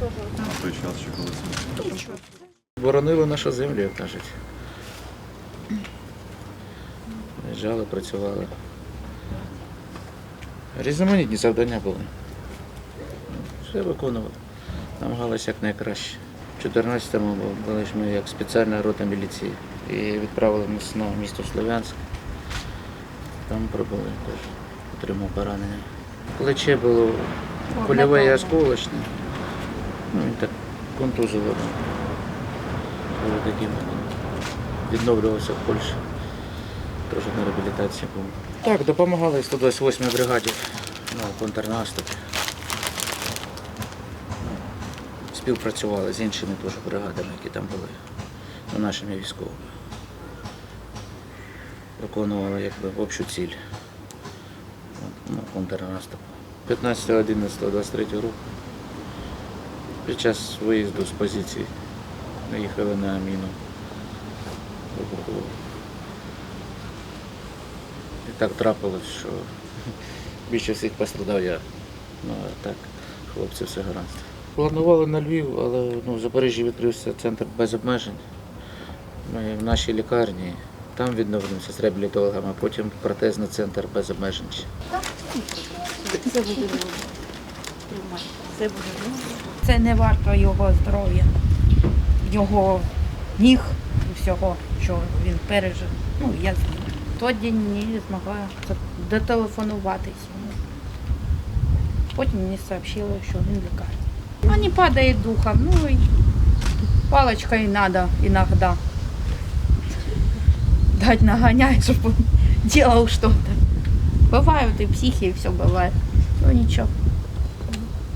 На той час чи коли це? Боронили нашу землю, як кажуть. Виїжджали, працювали. Різноманітні завдання були. Все виконували. Намагалися якнайкраще. У 14-му були ж ми як спеціальна рота міліції і відправили нас на місто Слов'янськ. Там пробули теж. Отримав поранення. Плече було кульове і осколочне. Ну, і так контузило. Були такі. Відновлювався в Польщі. Теж на реабілітації був. Так, допомагали 128 й бригаді на контрнаступі. Ну, Співпрацювали з іншими теж бригадами, які там були, ну, нашими військовими. Виконували якби общу ціль ну, контрнаступу. 15.11.23 року під час виїзду з позиції ми їхали на міну. І так трапилось, що більше всіх пострадав я. Ну а так, хлопці все гаразд. Планували на Львів, але ну, в Запоріжжі відкрився центр без обмежень. Ми в нашій лікарні. Там відновлюємося з реабілітологами, а потім протезний центр без обмежень Все буде добре. Тримай. Все буде добре. Це не варто його здоров'я, його ніг, всього, що він пережив. Ну, я з ним. Тоді не змогла дотелефонуватись йому. Потім мені сообщили, що він в лікарні. Ну, не падає духом, ну і палочкой надо иногда дать нагонять, чтобы он делал что-то. Бывают и психи, и все бывает. Ну ничего.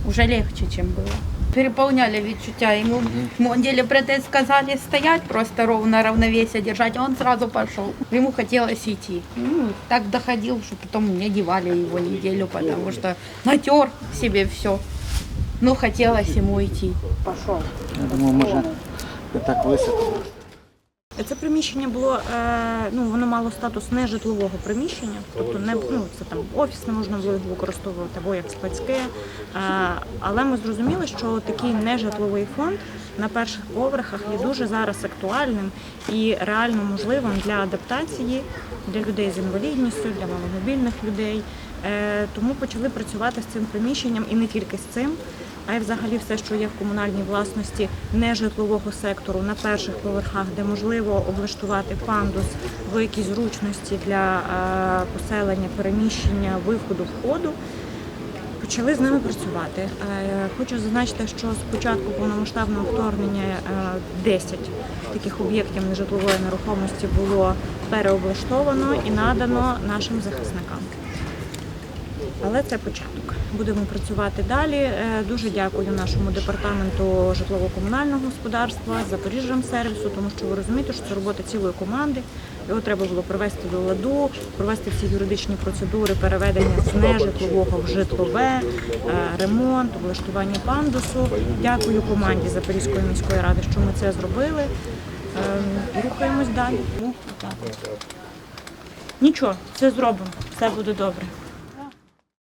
Уже легче, чем было. Переполняли відчуття. Ему, деле протез сказали стоять, просто ровно равновесие держать, а он сразу пошел. Ему хотелось идти. Ну, так доходил, что потом не одевали его неделю, потому что натер себе все. Ну, хотелось ему идти. Пошел. Я думаю, може не так високо. Це приміщення було, е, ну воно мало статус нежитлового приміщення, тобто не ну це там офіс не можна було використовувати або як складське. Е, але ми зрозуміли, що такий нежитловий фонд на перших поверхах є дуже зараз актуальним і реально можливим для адаптації для людей з інвалідністю, для маломобільних людей. Е, тому почали працювати з цим приміщенням і не тільки з цим а й взагалі все, що є в комунальній власності нежитлового сектору на перших поверхах, де можливо облаштувати пандус в якійсь зручності для е, поселення, переміщення, виходу, входу. Почали з ними працювати. Е, Хочу зазначити, що з початку повномасштабного вторгнення е, 10 таких об'єктів нежитлової нерухомості було переоблаштовано і надано нашим захисникам. Але це початок. Будемо працювати далі. Е, Дуже дякую нашому департаменту житлово-комунального господарства, Запоріжжям сервісу, тому що ви розумієте, що це робота цілої команди. Його треба було привести до ладу, провести всі юридичні процедури переведення з нежитлового в житлове, е, ремонт, облаштування пандусу. Дякую команді Запорізької міської ради, що ми це зробили. Ем, Рухаємось далі. Ну. Нічого, все зробимо, все буде добре.